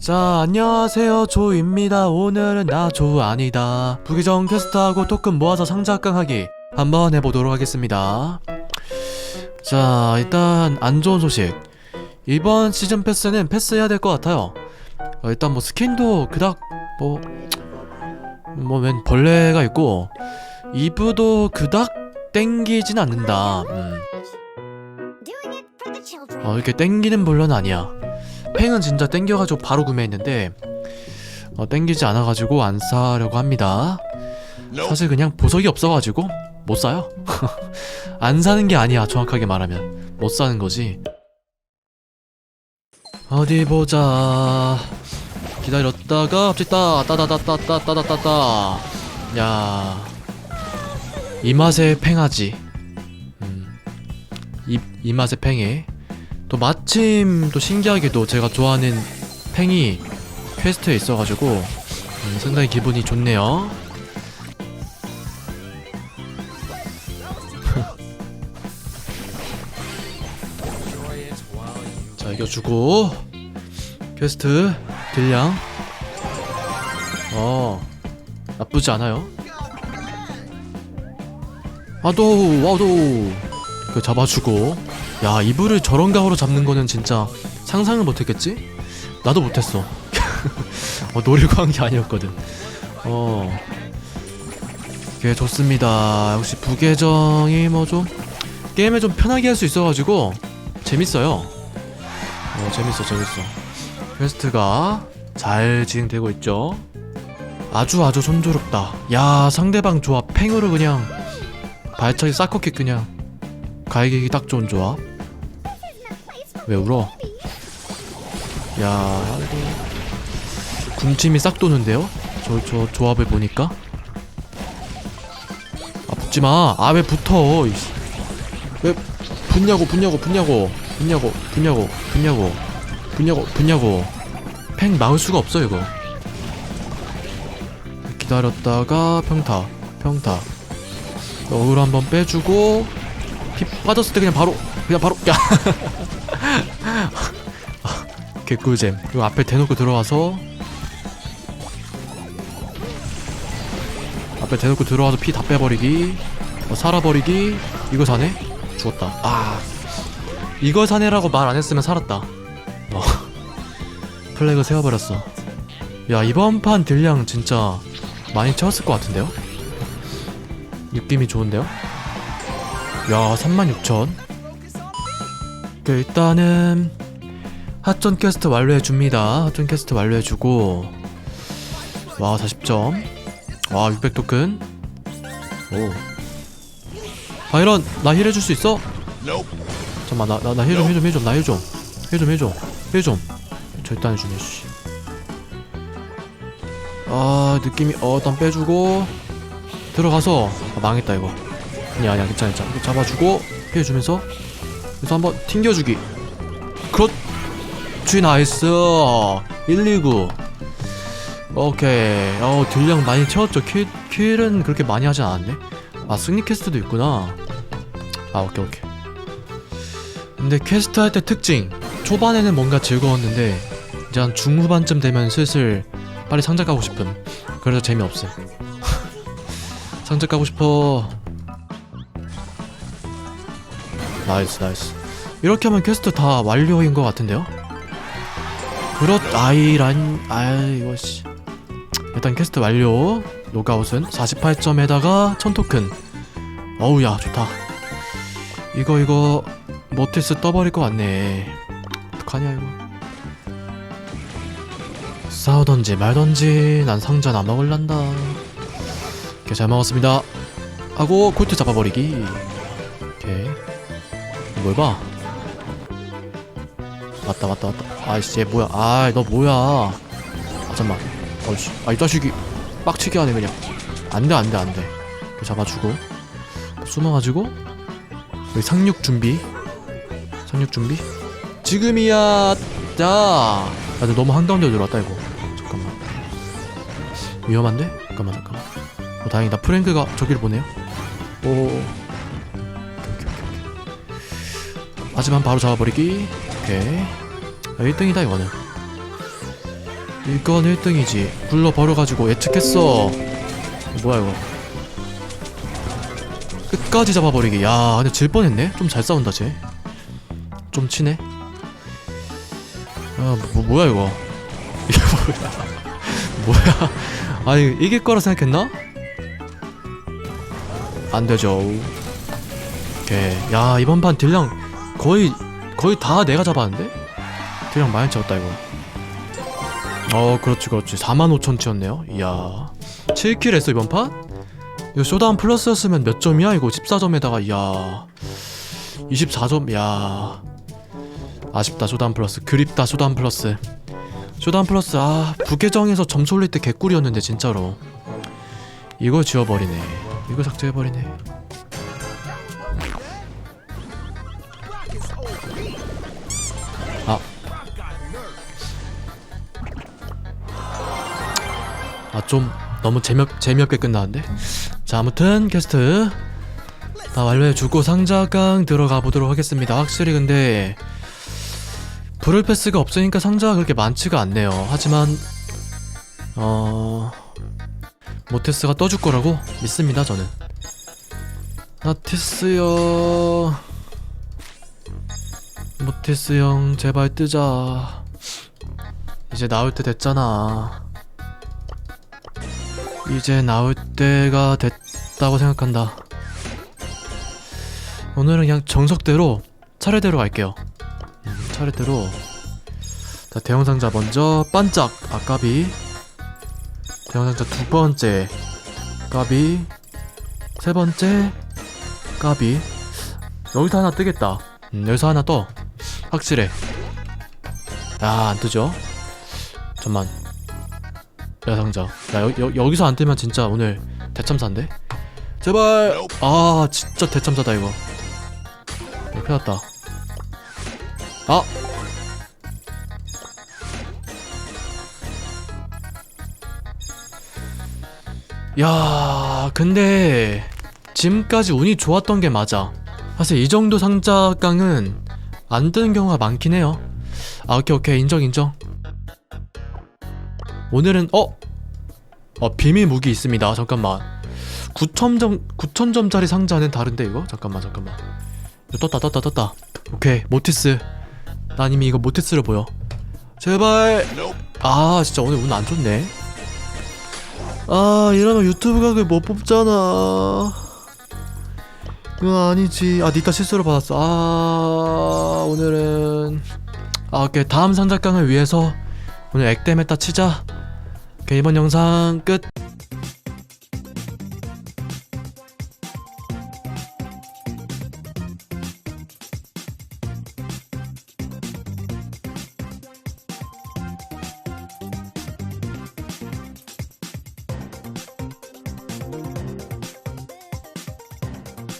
자 안녕하세요. 조입니다. 오늘은 나 조 아니다. 부기정 퀘스트하고 토큰 모아서 상자 깡하기 한번 해보도록 하겠습니다. 자 일단 안 좋은 소식. 이번 시즌 패스는 패스해야 될 것 같아요. 어, 일단 뭐 스킨도 그닥 뭐 뭐 웬 벌레가 있고 이브도 그닥 땡기진 않는다. 음. 어, 이렇게 땡기는 물론 아니야. 팽은 진짜 땡겨가지고 바로 구매했는데 어, 땡기지 않아가지고 안 사려고 합니다. 사실 그냥 보석이 없어가지고 못 사요. 안 사는 게 아니야. 정확하게 말하면 못 사는 거지. 어디 보자. 기다렸다가 갑자기 따 따다다따따따다따따. 야. 이 맛에 팽하지. 음. 이, 이 맛에 팽해. 또 마침 또 신기하게도 제가 좋아하는 팽이 퀘스트에 있어가지고 음, 상당히 기분이 좋네요. 자 이겨주고 퀘스트 딜량 어 나쁘지 않아요. 아도 와도 그 잡아주고 야 이불을 저런 각으로 잡는 거는 진짜 상상을 못했겠지? 나도 못했어. 어, 노리고 한 게 아니었거든. 어. 그게 좋습니다. 역시 부계정이 뭐 좀 게임을 좀 편하게 할 수 있어가지고 재밌어요. 어 재밌어 재밌어. 퀘스트가 잘 진행되고 있죠? 아주 아주 손조롭다. 야 상대방 조합 팽으로 그냥 발차기 싹커킥 그냥 가이기 딱 좋은 조합 왜 울어? 야, 군침이 싹 도는데요? 저, 저 조합을 보니까? 아, 붙지 마. 아, 왜 붙어? 왜 붙냐고, 붙냐고, 붙냐고, 붙냐고, 붙냐고, 붙냐고, 붙냐고, 붙냐고. 팽 막을 수가 없어, 이거. 기다렸다가 평타, 평타. 어그로 한번 빼주고, 피 빠졌을 때 그냥 바로, 그냥 바로, 야! 개꿀잼. 이거 앞에 대놓고 들어와서 앞에 대놓고 들어와서 피 다 빼버리기, 어, 살아버리기. 이거 사네? 죽었다. 아, 이거 사네라고 말 안 했으면 살았다. 어. 플래그 세워버렸어. 야 이번 판 딜량 진짜 많이 채웠을 것 같은데요? 느낌이 좋은데요? 야 36,000그 일단은 핫전 퀘스트 완료해줍니다. 핫전 퀘스트 완료해주고. 와 40점. 와 600토큰. 오. 바이런 나 힐 해줄 수 있어? 잠깐만 나 나 힐 좀 힐 좀 힐 좀 나 힐 좀. 힐 좀 힐 좀힐 좀. 절대 안 해주네 씨. 아 느낌이 어 일단 빼주고. 들어가서. 아, 망했다 이거 야 아니야 괜찮아 괜찮아. 잡아주고 피해주면서 그래서 한번 튕겨주기. 그렇지 나이스. 129 오케이. 어 딜량 많이 채웠죠. 킬, 킬은 그렇게 많이 하진 않았네. 아 승리 퀘스트도 있구나. 아 오케이 오케이. 근데 퀘스트 할 때 특징. 초반에는 뭔가 즐거웠는데 이제 한 중후반쯤 되면 슬슬 빨리 상자 가고 싶음. 그래서 재미없음 상자 가고 싶어 나이스 나이스. 이렇게 하면 퀘스트 다 완료인 것 같은데요? 그렇 아이 란 아이 이거 씨. 일단 퀘스트 완료. 로그아웃은 48점에다가 1000토큰. 어우야 좋다. 이거 이거 모티스 떠버릴 것 같네. 어떡하냐 이거. 싸우던지 말던지 난 상자 안 먹을란다. 오케이 잘 먹었습니다. 하고 콜트 잡아버리기 뭘 봐? 맞다 맞다 맞다. 아이씨 얘 뭐야? 아이 너 뭐야? 아 잠만. 어이씨. 아이 자식이 빡치게 하네 그냥. 안돼 안돼 안돼. 잡아주고. 숨어가지고. 여기 상륙 준비. 상륙 준비. 지금이야. 자. 나도 너무 한가운데 들어왔다 이거. 잠깐만. 위험한데? 잠깐만 잠깐만. 어, 다행이다. 프랭크가 저기를 보네요. 오 하지만 바로 잡아버리기. 오케이. 1등이다 이거는. 이건 1등이지. 굴러 버려가지고 예측했어. 뭐야 이거? 끝까지 잡아버리기. 야 근데 질 뻔했네. 좀 잘 싸운다 쟤좀 치네. 아 뭐, 뭐야 이거? 이게 뭐야? 뭐야? 아니 이길 거라 생각했나? 안 되죠. 오케이. 야 이번 판 딜량 거의 거의 다 내가 잡았는데? 딜량 많이 채웠다 이거. 어 그렇지 그렇지. 45,000치였네요. 이야. 7킬 했어 이번 판? 이거 쇼다운 플러스였으면 몇 점이야? 이거 14점에다가 이야. 24점 야. 아쉽다 쇼다운 플러스. 그립다 쇼다운 플러스. 쇼다운 플러스 아 부계정에서 점수 올릴 때 개꿀이었는데 진짜로. 이걸 지워버리네. 이걸 삭제해버리네 아, 좀 너무 재미없, 재미없게 끝나는데? 자, 아무튼 캐스트 다 완료해주고 상자강 들어가 보도록 하겠습니다. 확실히 근데 브룰 패스가 없으니까 상자가 그렇게 많지가 않네요. 하지만 어... 모테스가 떠줄 거라고 믿습니다, 저는. 아티스요... 모티스 형 제발 뜨자 이제 나올 때 됐잖아 이제 나올 때가 됐다고 생각한다. 오늘은 그냥 정석대로 차례대로 갈게요. 음, 차례대로. 자 대형 상자 먼저 반짝. 아 까비. 대형 상자 두 번째. 까비. 세 번째. 까비. 여기서 하나 뜨겠다. 음, 여기서 하나 떠. 확실해. 야 안뜨죠? 잠만. 야 상자 야 여, 여, 여기서 안 뜨면 진짜 오늘 대참사인데 제발 아 진짜 대참사다 이거 이렇게 났다 아 야, 근데 지금까지 운이 좋았던 게 맞아. 사실 이 정도 상자깡은 안 뜨는 경우가 많긴 해요. 아, 오케이, 오케이. 인정, 인정. 오늘은, 어? 어, 비밀 무기 있습니다. 잠깐만. 9,000점, 9,000점짜리 상자는 다른데, 이거? 잠깐만, 잠깐만. 떴다, 떴다, 떴다. 오케이, 모티스. 난 이미 이거 모티스를 보여. 제발. 아, 진짜 오늘 운 안 좋네. 아, 이러면 유튜브 각을 못 뽑잖아. 그건 아니지. 아, 니타 실수로 받았어. 아, 오늘은. 아, 오케이. 다음 상작강을 위해서 오늘 액땜했다 치자. 오케이, 이번 영상 끝.